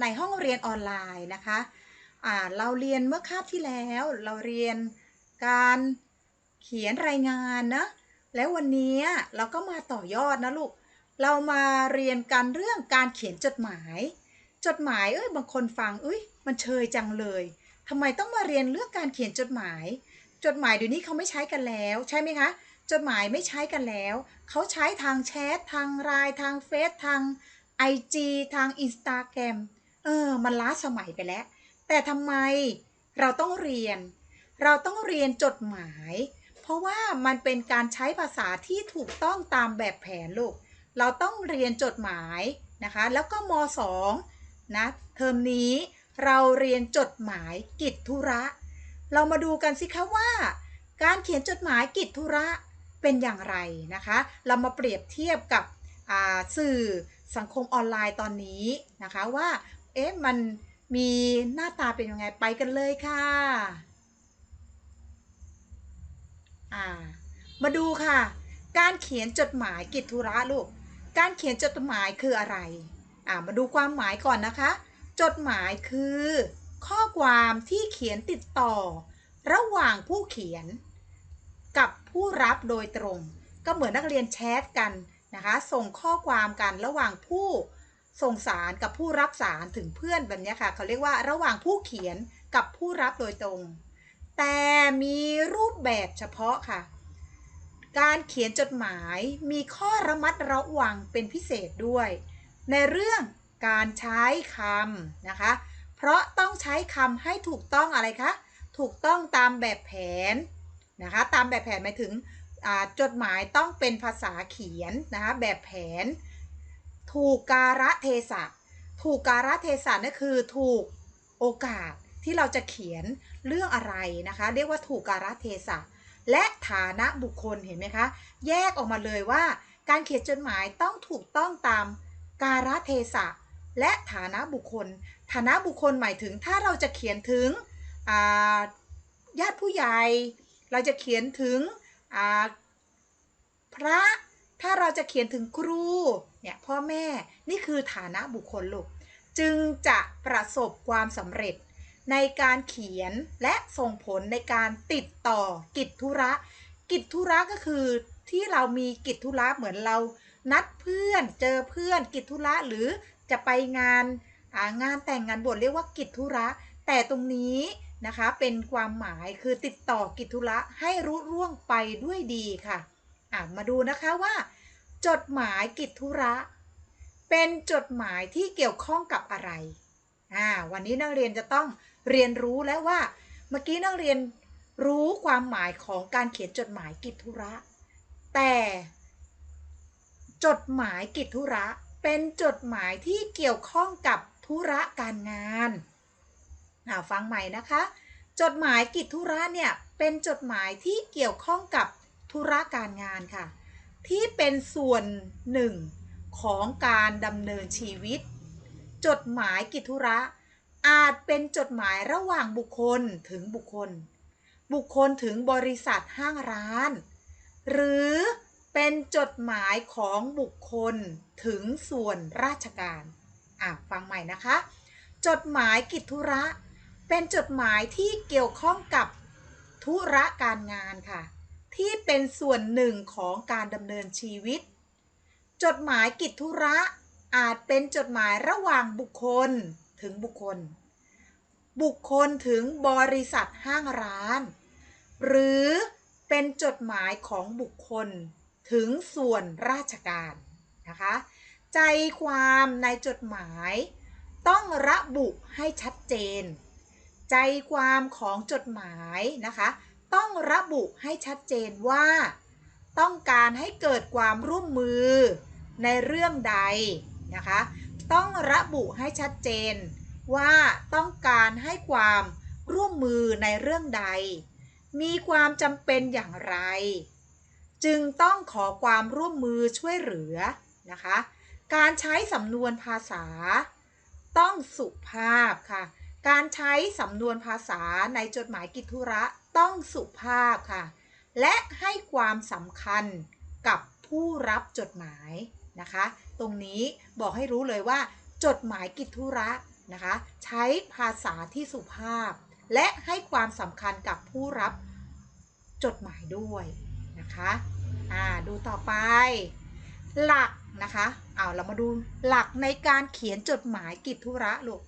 ในห้องเรียนออนไลน์นะคะอ่าเราเรียนเมื่อคาบที่แล้ว เราเรียนการเขียนรายงานนะ แล้ววันนี้เราก็มาต่อยอดนะลูก เรามาเรียนกันเรื่องการเขียนจดหมาย จดหมายเอ้ยบางคนฟังเอ้ยมันเชยจังเลยทำไมต้องมาเรียนเรื่องการเขียนจดหมาย จดหมายเดี๋ยวนี้เขาไม่ใช้กันแล้ว ใช่ไหมคะ จดหมายไม่ใช้กันแล้ว เขาใช้ทางแชททางไลน์ทางเฟซทาง IG ทาง Instagram เออ มันล้าสมัยไปแล้ว แต่ทำไมเราต้องเรียน เราต้องเรียนจดหมาย เพราะว่ามันเป็นการใช้ภาษาที่ถูกต้องตามแบบแผนลูก เราต้องเรียนจดหมายนะคะ แล้วก็ม 2 นะเทอมนี้เราเรียนจดหมายกิจธุระ เรามาดูกันสิคะว่า การเขียนจดหมายกิจธุระเป็นอย่างไรนะคะ เรามาเปรียบเทียบกับสื่อ สังคมออนไลน์ตอนนี้นะคะว่า เอ๊ะ มันมีหน้าตาเป็นยังไงไปกันเลยค่ะอ่ามาดูค่ะ การเขียนจดหมายกิจธุระลูก การเขียนจดหมายคืออะไรอ่ามาดูความหมายก่อนนะคะ จดหมายคือ ข้อความที่เขียนติดต่อ ระหว่างผู้เขียน กับผู้รับโดยตรง ก็เหมือนนักเรียนแชทกัน นะคะ ส่งข้อความกันระหว่างผู้ส่งสารกับผู้รับสารถึงเพื่อนแบบนี้ค่ะ เขาเรียกว่าระหว่างผู้เขียนกับผู้รับโดยตรง แต่มีรูปแบบเฉพาะค่ะ การเขียนจดหมายมีข้อระมัดระวังเป็นพิเศษด้วย ในเรื่องการใช้คำนะคะ เพราะต้องใช้คำให้ถูกต้องอะไรคะ ถูกต้องตามแบบแผนนะคะ ตามแบบแผนหมายถึง จดหมายต้องเป็นภาษาเขียนนะคะแบบแผน ถูกการะเทศะ ถูกการะเทศะนั่นคือถูกโอกาสที่เราจะเขียนเรื่องอะไรนะคะ เรียกว่าถูกการะเทศะ และฐานะบุคคลเห็นไหมคะ แยกออกมาเลยว่า การเขียนจดหมายต้องถูกต้องตามการะเทศะ และฐานะบุคคล ฐานะบุคคลหมายถึงถ้าเราจะเขียนถึงญาติผู้ใหญ่เราจะเขียนถึง พระถ้าเราจะเขียนถึงครูเนี่ยพ่อแม่นี่คือฐานะบุคคลลูกจึงจะประสบความสำเร็จในการเขียนและส่งผลในการติดต่อกิจธุระ กิจธุระก็คือที่เรามีกิจธุระเหมือนเรา นัดเพื่อนเจอเพื่อนกิจธุระหรือจะไปงานงานแต่งงานบวชเรียกว่ากิจธุระ แต่ตรงนี้ นะคะ เป็นความหมายคือติดต่อกิจธุระให้รู้ร่วงไปด้วยดีค่ะอ่ามาดูนะคะว่า จดหมายกิจธุระ เป็นจดหมายที่เกี่ยวข้องกับอะไรอ่าวันนี้นักเรียนจะต้องเรียนรู้แล้วว่า เมื่อกี้นักเรียนรู้ความหมายของการเขียนจดหมายกิจธุระ แต่จดหมายกิจธุระ เป็นจดหมายที่เกี่ยวข้องกับธุระการงาน หาฟังใหม่นะคะ จดหมายกิจธุระเนี่ยเป็นจดหมายที่เกี่ยวข้องกับธุระการงานค่ะ ที่เป็นส่วนหนึ่งของการดำเนินชีวิต จดหมายกิจธุระ อาจเป็นจดหมายระหว่างบุคคลถึงบุคคล บุคคลถึงบริษัทห้างร้าน หรือเป็นจดหมายของบุคคลถึงส่วนราชการ อะ ฟังใหม่นะคะ จดหมายกิจธุระ เป็นจดหมายที่เกี่ยวข้องกับธุระการงานค่ะ ที่เป็นส่วนหนึ่งของการดำเนินชีวิต จดหมายกิจธุระอาจเป็นจดหมายระหว่างบุคคลถึงบุคคล บุคคลถึงบริษัทห้างร้าน หรือเป็นจดหมายของบุคคลถึงส่วนราชการนะคะ ใจความในจดหมายต้องระบุให้ชัดเจน ใจความของจดหมายนะคะ ต้องระบุให้ชัดเจนว่า ต้องการให้เกิดความร่วมมือในเรื่องใดนะคะ ต้องระบุให้ชัดเจนว่าต้องการให้ความร่วมมือในเรื่องใด มีความจำเป็นอย่างไร จึงต้องขอความร่วมมือช่วยเหลือนะคะ การใช้สำนวนภาษา ต้องสุภาพค่ะ การใช้สำนวนภาษาในจดหมายกิจธุระต้องสุภาพค่ะ และให้ความสำคัญกับผู้รับจดหมายนะคะ ตรงนี้บอกให้รู้เลยว่า จดหมายกิจธุระนะคะ ใช้ภาษาที่สุภาพ และให้ความสำคัญกับผู้รับจดหมายด้วยนะคะอ่าดูต่อไป หลักนะคะเอาเรามาดูหลักในการเขียนจดหมายกิจธุระลูก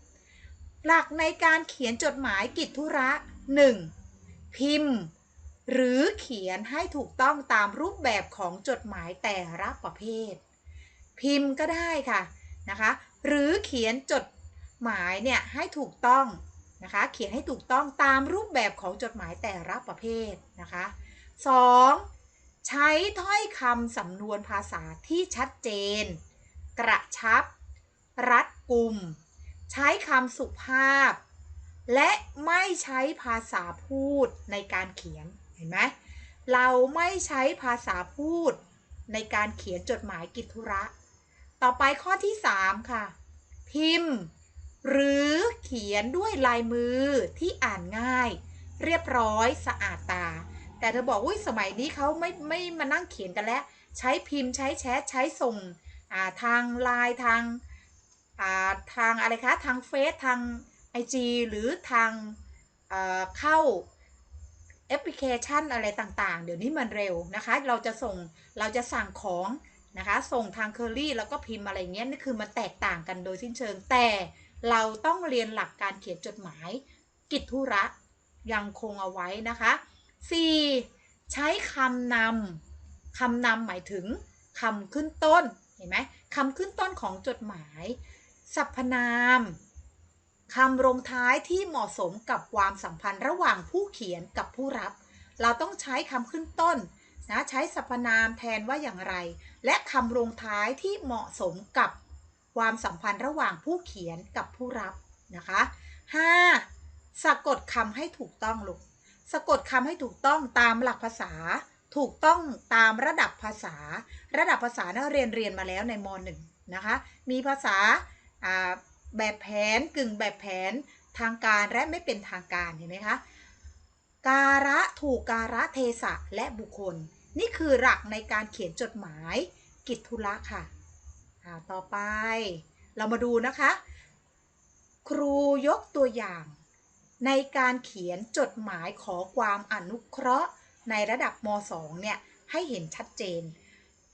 หลักในการเขียนจดหมายกิจธุระ 1. พิมพ์ หรือเขียนให้ถูกต้องตามรูปแบบของจดหมายแต่ละประเภท พิมพ์ก็ได้ค่ะนะคะ หรือเขียนจดหมายเนี่ยให้ถูกต้องนะคะ เขียนให้ถูกต้องตามรูปแบบของจดหมายแต่ละประเภทนะคะ 2. ใช้ถ้อยคำสำนวนภาษาที่ชัดเจน กระชับ รัดกุม ใช้คำสุภาพ และไม่ใช้ภาษาพูดในการเขียน เห็นไหม เราไม่ใช้ภาษาพูดในการเขียนจดหมายกิจธุระ ต่อไปข้อที่ 3 ค่ะ พิมพ์ หรือเขียนด้วยลายมือที่อ่านง่าย เรียบร้อยสะอาดตา แต่เธอบอกอุ้ยสมัยนี้เขาไม่ไม่มานั่งเขียนกันแล้ว ใช้พิมพ์ใช้แชทใช้ส่งทางไลน์ทาง ทางอะไรคะ ทางเฟซทาง IG หรือทางเอ่อเข้าแอปพลิเคชันอะไรต่างๆ เดี๋ยวนี้มันเร็วนะคะ เราจะส่งเราจะสั่งของนะคะ ส่งทางเคอรี่แล้วก็พิมพ์อะไรเงี้ยนี่คือมันแตกต่างกันโดยสิ้นเชิง แต่เราต้องเรียนหลักการเขียนจดหมาย กิจธุระยังคงเอาไว้นะคะ 4. ใช้คำนำคำนำหมายถึงคำขึ้นต้นเห็นไหมคำขึ้นต้นของจดหมาย สรรพนามคำลงท้ายที่เหมาะสมกับความสัมพันธ์ระหว่างผู้เขียนกับผู้รับ เราต้องใช้คำขึ้นต้นนะใช้สรรพนามแทนว่าอย่างไร และคำลงท้ายที่เหมาะสมกับความสัมพันธ์ระหว่างผู้เขียนกับผู้รับนะคะ 5. สะกดคำให้ถูกต้องลูกสะกดคำให้ถูกต้องตามหลักภาษา ถูกต้องตามระดับภาษา ระดับภาษาเนะเรียนเรียนมาแล้วในม .1 นะคะ มีภาษา แบบแผนกึ่งแบบแผนทางการและไม่เป็นทางการเห็นไหมคะการะถูกการะเทศะและบุคคล นี่คือหลักในการเขียนจดหมายกิจธุระค่ะต่อไปเรามาดูนะคะ ครูยกตัวอย่างในการเขียนจดหมายขอความอนุเคราะห์ในระดับม .2 เนี่ยให้เห็นชัดเจน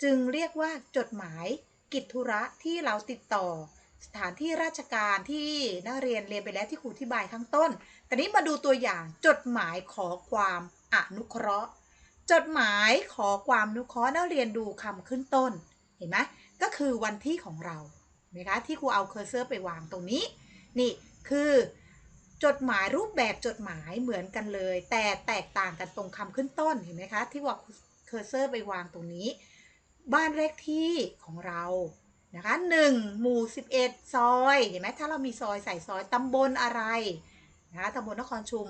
จึงเรียกว่าจดหมายกิจธุระที่เราติดต่อ สถานที่ราชการที่นักเรียนเรียนไปแล้วที่ครูอธิบายข้างต้น แต่นี้มาดูตัวอย่างจดหมายขอความอนุเคราะห์ จดหมายขอความอนุเคราะห์นักเรียนดูคำขึ้นต้น เห็นไหมก็คือวันที่ของเราเห็นไหมคะที่ครูเอาเคอร์เซอร์ไปวางตรงนี้ นี่คือจดหมายรูปแบบจดหมายเหมือนกันเลย แต่แตกต่างกันตรงคำขึ้นต้นเห็นไหมคะ ที่ว่าเคอร์เซอร์ไปวางตรงนี้ บ้านเลขที่ของเรา นะคะ1หมู่ 11 ซอย เห็นไหมถ้าเรามีซอยใส่ซอยตำบลอะไรนะคะตำบลนครชุม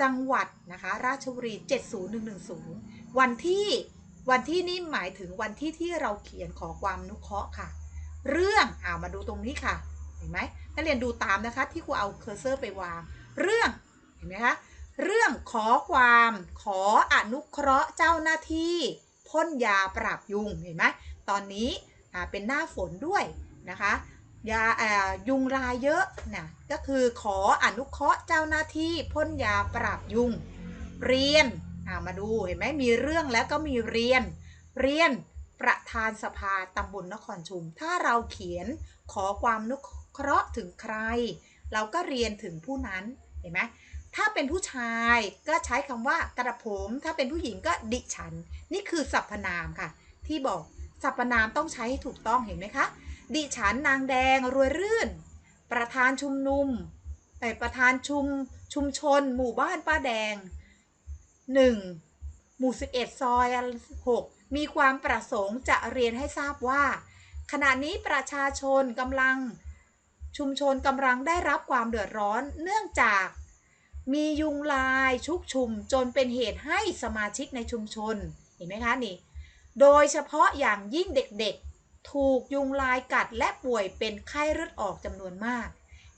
จังหวัดนะคะ ราชบุรี 70110 วันที่วันที่นี่หมายถึงวันที่ที่เราเขียนขอความอนุเคราะห์ค่ะ เรื่องอ่ามาดูตรงนี้ค่ะ เห็นไหมนักเรียนดูตามนะคะที่ครูเอาเคอร์เซอร์ไปวาง เรื่องเห็นไหมคะเรื่องขอความขออนุเคราะห์เจ้าหน้าที่พ่นยาปราบยุงเห็นไหมตอนนี้ เป็นหน้าฝนด้วยนะคะยาอายุงลายเยอะนะก็คือขออนุเคราะห์เจ้าหน้าที่พ่นยาปราบยุง เรียนามาดูเห็นไหมมีเรื่องแล้วก็มีเรียน เรียนประธานสภาตำบลนครชุม ถ้าเราเขียนขอความอนุเคราะห์ถึงใคร เราก็เรียนถึงผู้นั้นเห็นไหมถ้าเป็นผู้ชายก็ใช้คำว่ากระผม ถ้าเป็นผู้หญิงก็ดิฉัน นี่คือสรรพนามค่ะ ที่บอก สรรพนามต้องใช้ให้ถูกต้องเห็นไหมคะ ดิฉันนางแดงรวยรื่น ประธานชุมนุมแต่ประธานชุมชุมชน หมู่บ้านป้าแดง 1. หมู่ 11 ซอย 6 มีความประสงค์จะเรียนให้ทราบว่า ขณะนี้ประชาชนกำลังชุมชนกำลังได้รับความเดือดร้อนเนื่องจากมียุงลายชุกชุมจนเป็นเหตุให้สมาชิกในชุมชน เห็นไหมคะนี่ โดยเฉพาะอย่างยิ่งเด็กๆ ถูกยุงลายกัดและป่วยเป็นไข้เลือดออกจำนวนมาก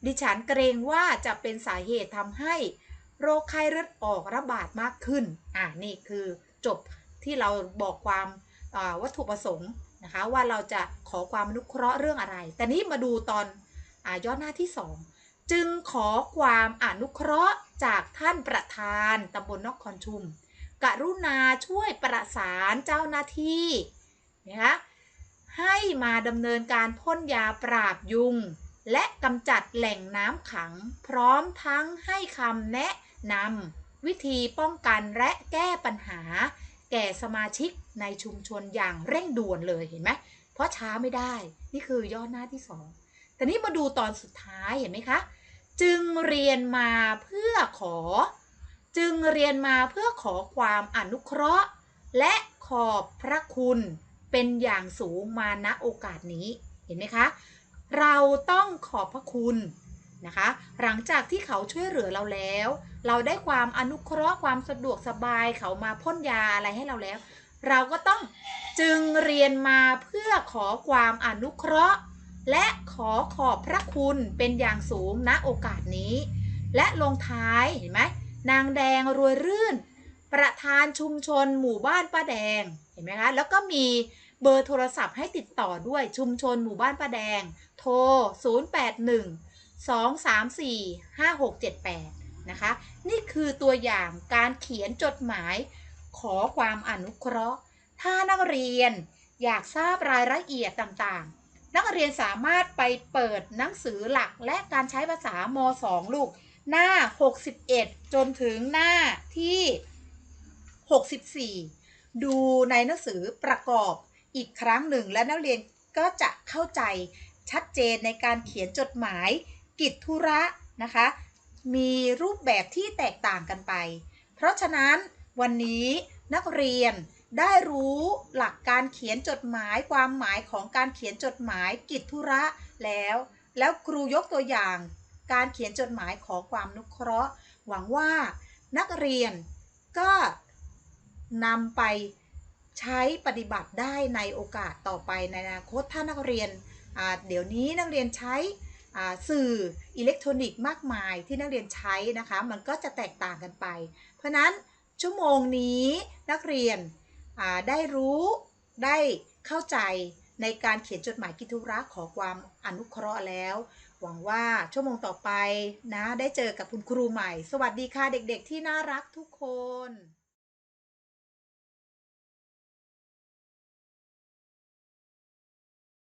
ดิฉันเกรงว่าจะเป็นสาเหตุทำให้โรคไข้เลือดออกระบาดมากขึ้น อ่านี่คือจบที่เราบอกความวัตถุประสงค์นะคะว่าเราจะขอความอนุเคราะห์เรื่องอะไร แต่นี้มาดูตอนอายอดหน้าที่สองจึงขอความอนุเคราะห์จากท่านประธานตำบลนครชุม กรุณาช่วยประสานเจ้าหน้าที่นะคะให้มาดำเนินการพ่นยาปราบยุง และกำจัดแหล่งน้ำขัง พร้อมทั้งให้คำแนะนำวิธีป้องกันและแก้ปัญหา แก่สมาชิกในชุมชนอย่างเร่งด่วนเลยเห็นไหมเพราะช้าไม่ได้ นี่คือย่อหน้าที่สองแต่นี้มาดูตอนสุดท้ายเห็นไหมคะ จึงเรียนมาเพื่อขอ จึงเรียนมาเพื่อขอความอนุเคราะห์ และขอบพระคุณเป็นอย่างสูงมาณโอกาสนี้เห็นไหมคะ เราต้องขอบพระคุณนะคะ หลังจากที่เขาช่วยเหลือเราแล้ว เราได้ความอนุเคราะห์ความสะดวกสบายเขามาพ่นยาอะไรให้เราแล้ว เราก็ต้องจึงเรียนมาเพื่อขอความอนุเคราะห์ และขอขอบพระคุณเป็นอย่างสูงณโอกาสนี้ และลงท้ายเห็นไหม นางแดงรวยรื่น ประธานชุมชนหมู่บ้านป้าแดงเห็นไหมคะแล้วก็มีเบอร์โทรศัพท์ให้ติดต่อด้วยชุมชนหมู่บ้านป้าแดง โทร 081 234 5678 นะคะ นี่คือตัวอย่างการเขียนจดหมายขอความอนุเคราะห์ ถ้านักเรียนอยากทราบรายละเอียดต่างๆ นักเรียนสามารถไปเปิดหนังสือหลักและการใช้ภาษาม 2 ลูก หน้า 61 จนถึงหน้าที่ 64 ดูในหนังสือประกอบอีกครั้งหนึ่งและนักเรียนก็จะเข้าใจชัดเจนในการเขียนจดหมาย กิจธุระนะคะ มีรูปแบบที่แตกต่างกันไป เพราะฉะนั้นวันนี้นักเรียนได้รู้หลักการเขียนจดหมายความหมายของการเขียนจดหมายกิจธุระแล้ว แล้วครูยกตัวอย่าง การเขียนจดหมายขอความอนุเคราะห์ หวังว่านักเรียนก็นำไปใช้ปฏิบัติได้ในโอกาสต่อไปในอนาคตถ้านักเรียนเดี๋ยวนี้นักเรียนใช้สื่ออิเล็กทรอนิกส์มากมายที่นักเรียนใช้นะคะ มันก็จะแตกต่างกันไป เพราะนั้นชั่วโมงนี้นักเรียนได้รู้ได้เข้าใจในการเขียนจดหมายกิจธุระขอความอนุเคราะห์แล้ว หวังว่าชั่วโมงต่อไปนะ ได้เจอกับคุณครูใหม่ สวัสดีค่ะเด็กๆที่น่ารักทุกคน